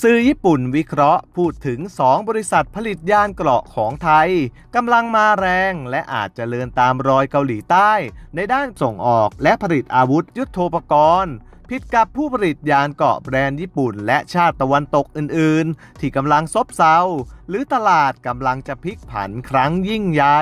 สื่อญี่ปุ่นวิเคราะห์พูดถึง 2 บริษัทผลิตยานเกราะของไทยกำลังมาแรงและอาจจะเลือนตามรอยเกาหลีใต้ ในด้านส่งออกและผลิตอาวุธยุโทโธปกรณ์ ผิดกับผู้ผลิตยานเกาะแบรนด์ญี่ปุ่น และชาติตะวันตกอื่น ๆ ที่กำลังซบเซาหรือตลาดกำลังจะพลิกผันครั้งยิ่งใหญ่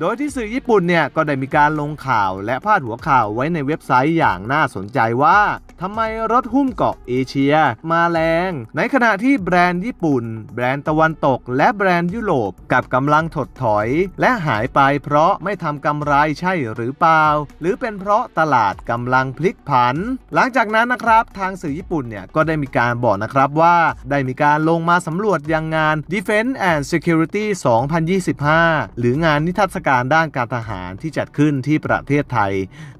โดยที่สื่อญี่ปุ่นเนี่ยก็ได้มีการลงข่าวและพาดหัวข่าวไว้ในเว็บไซต์อย่างน่าสนใจว่าทำไมรถหุ้มเกาะเอเชีย มาแรง ในขณะที่แบรนด์ญี่ปุ่น แบรนด์ตะวันตก และแบรนด์ยุโรปกับกำลังถดถอย และหายไปเพราะไม่ทำกำไรใช่หรือเปล่า หรือเป็นเพราะตลาดกำลังพลิกผัน หลังจากากนั้นนะครับ ทางสื่อญี่ปุ่นเนี่ยก็ได้มีการบอกนะครับว่าได้มีการลงมาสำรวจยังงาน Defense and Security 2025 หรืองานนิทรรศการด้านการทหารที่จัดขึ้นที่ประเทศไทย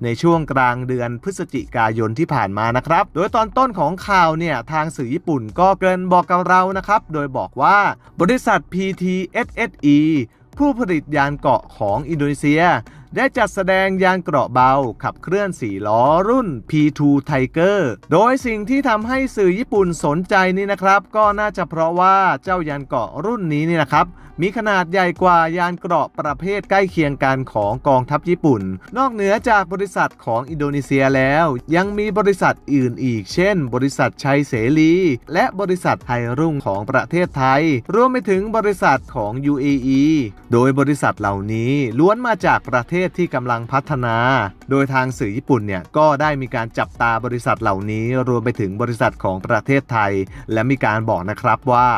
ในช่วงกลางเดือนพฤศจิกายนที่ผ่านมานะครับ โดยตอนต้นของข่าวเนี่ยทางสื่อญี่ปุ่นก็เกินบอกกับเรานะครับ โดยบอกว่าบริษัท PTSSE ผู้ผลิตยานเกราะของอินโดนีเซีย ได้จัดแสดงยานเกราะเบา ขับเคลื่อน4ล้อรุ่น P2 Tiger โดยสิ่งที่ทำให้สื่อญี่ปุ่นสนใจนี่นะครับ ก็น่าจะเพราะว่าเจ้ายานเกราะรุ่นนี้นี่นะครับ มีขนาดใหญ่กว่ายานเกราะประเภทใกล้เคียงกันของกองทัพญี่ปุ่น นอกเหนือจากบริษัทของอินโดนีเซียแล้ว ยังมีบริษัทอื่นอีก เช่น บริษัทชัยเสรี และบริษัทไทยรุ่งของประเทศไทย รวมไปถึงบริษัทของ UAE โดยบริษัทเหล่านี้ล้วนมาจากประเทศที่กำลังพัฒนา โดยทางสื่อญี่ปุ่นเนี่ยก็ได้มีการจับตาบริษัทเหล่านี้ รวมไปถึงบริษัทของประเทศไทย และมีการบอกนะครับว่า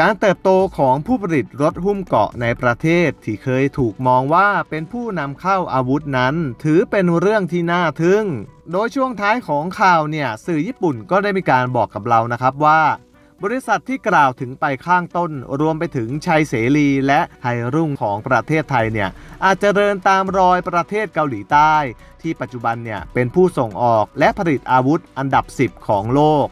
การเติบโตของผู้ผลิตรถหุ้มเกาะในประเทศที่เคยถูกมองว่าเป็นผู้นำเข้าอาวุธนั้น ถือเป็นเรื่องที่น่าทึ่ง โดยช่วงท้ายของข่าวเนี่ยสื่อญี่ปุ่นก็ได้มีการบอกกับเรานะครับว่า บริษัทที่กล่าวถึงไปข้างต้น รวมไปถึงชัยเสรีและไทยรุ่งของประเทศไทยเนี่ย อาจจะเดินตามรอยประเทศเกาหลีใต้ ที่ปัจจุบันเนี่ยเป็นผู้ส่งออกและผลิตอาวุธอันดับ 10 ของโลก